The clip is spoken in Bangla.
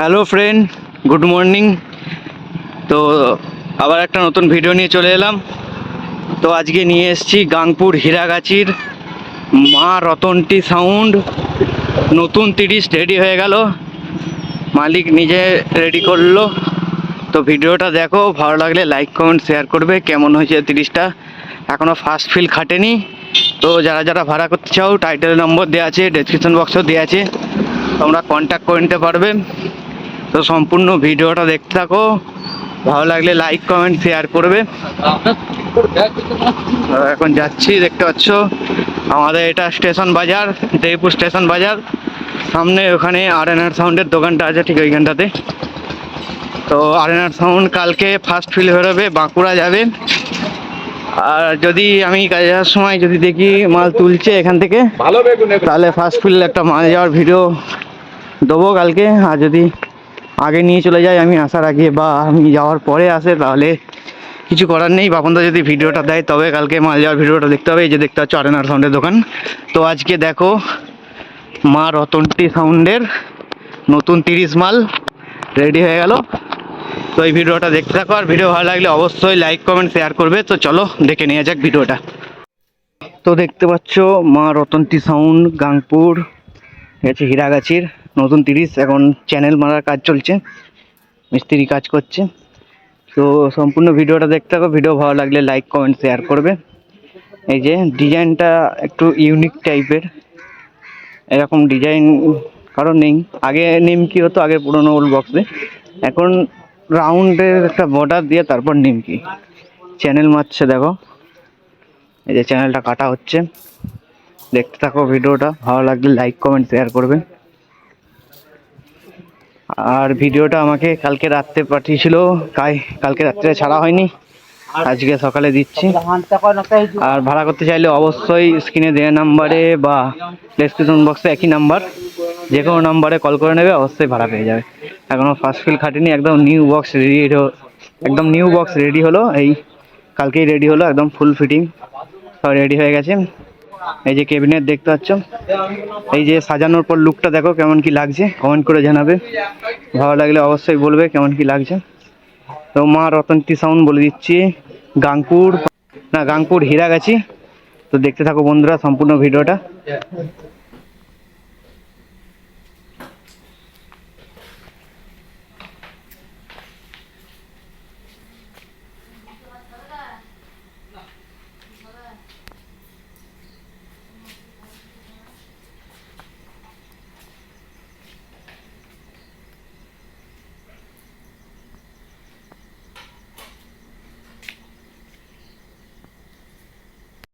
হ্যালো ফ্রেন্ড গুড মর্নিং তো, আবার একটা নতুন ভিডিও নিয়ে চলে এলাম। তো, আজকে নিয়ে এসেছি গাংপুর হীরাগাছির মা রতনটি সাউন্ড নতুন তিরিশ রেডি হয়ে গেল। মালিক নিজে রেডি করল। তো ভিডিওটা দেখো, ভালো লাগলে লাইক কমেন্ট শেয়ার করবে। কেমন হয়েছে তিরিশটা? এখনও ফার্স্ট ফিল খাটেনি। তো, যারা যারা ভাড়া করতে চাও টাইটেল নম্বর দেওয়া আছে ডেসক্রিপশন বক্সও দেওয়া আছে, তোমরা কন্ট্যাক্ট করে নিতে পারবে। তো সম্পূর্ণ ভিডিওটা দেখতে থাকো। ভালো লাগলে লাইক কমেন্ট শেয়ার করবে। এখন যাচ্ছি দেখতে পাচ্ছ। আমাদের এটা স্টেশন বাজার দেবপুর স্টেশন বাজার। সামনে ওখানে আর এন আর সাউন্ডের দোকানটা আছে ঠিক ওইখানটাতে। তো আর এন আর সাউন্ড কালকে ফার্স্ট ফিল বেরোবে বাঁকুড়া যাবে। আর যদি আমি কাজে যাওয়ার সময় যদি দেখি মাল তুলছে এখান থেকে। তাহলে ফার্স্ট ফিল একটা মাল যাওয়ার ভিডিও দেবো কালকে। আর যদি আগে নিয়ে চলে যাই, আমি আসার আগে বা আমি যাওয়ার পরে আসে, তাহলে কিছু করার নেই। বাপনদা যদি ভিডিওটা দেয়, তবে কালকে মাল যাওয়ার ভিডিওটা দেখতে হবে। এই যে দেখতে পাচ্ছ, আরেনার সাউন্ডের দোকান। তো আজকে দেখো, মা রতনটি সাউন্ডের নতুন তিরিশ মাল রেডি হয়ে গেল। তো এই ভিডিওটা দেখতে থাকো। আর ভিডিও ভালো লাগলে অবশ্যই লাইক কমেন্ট শেয়ার করবে। তো চলো, দেখে নিয়ে যাক ভিডিওটা। তো দেখতে পাচ্ছ, মা রতন্তি সাউন্ড গাংপুর আছে, হীরাগাছির, নতুন তিরিশ, এখন চ্যানেল মারার কাজ চলছে, মিস্ত্রি কাজ করছে। তো সম্পূর্ণ ভিডিওটা দেখতে হবে ভিডিও ভালো লাগলে লাইক কমেন্ট শেয়ার করবে। এই যে ডিজাইনটা একটু ইউনিক টাইপের এরকম ডিজাইন কারণ নেই। আগে নিমকি হতো? আগে পুরোনো ওল্ড বক্সে এখন রাউন্ডের একটা বর্ডার দিয়ে তারপর নিমকি চ্যানেল মারছে, দেখো। এই যে চ্যানেলটা কাটা হচ্ছে। দেখতে থাকো ভিডিওটা, ভালো লাগলে লাইক কমেন্ট শেয়ার করবে। আর ভিডিওটা আমাকে কালকে রাত্রে পাঠিয়েছিল কাই কালকে রাত্রে ছাড়া হয়নি। আজকে সকালে দিচ্ছি। আর ভাড়া করতে চাইলে অবশ্যই স্ক্রিনে দেওয়া নাম্বারে বা ডেসক্রিপশন বক্সে একই নাম্বার, যে কোনো নাম্বারে কল করে নেবে, অবশ্যই ভাড়া পেয়ে যাবে। এখনও ফার্স্ট ফিল খাটেনি, একদম নিউ বক্স রেডি একদম নিউ বক্স রেডি হলো, এই কালকেই রেডি হলো, একদম ফুল ফিটিং সব রেডি হয়ে গেছে। এই যে কেবিনেট দেখতে পাচ্ছ? এই যে সাজানোর পর লুকটা দেখো কেমন কি লাগছে কমেন্ট করে জানাবে। ভালো লাগলে অবশ্যই বলবে কেমন কি লাগছে। তো মা রতন্তি সাউন্ড বলে দিচ্ছি গাংপুর না গাংপুর হীরা হীরাগাছি। তো দেখতে থাকো বন্ধুরা সম্পূর্ণ ভিডিওটা।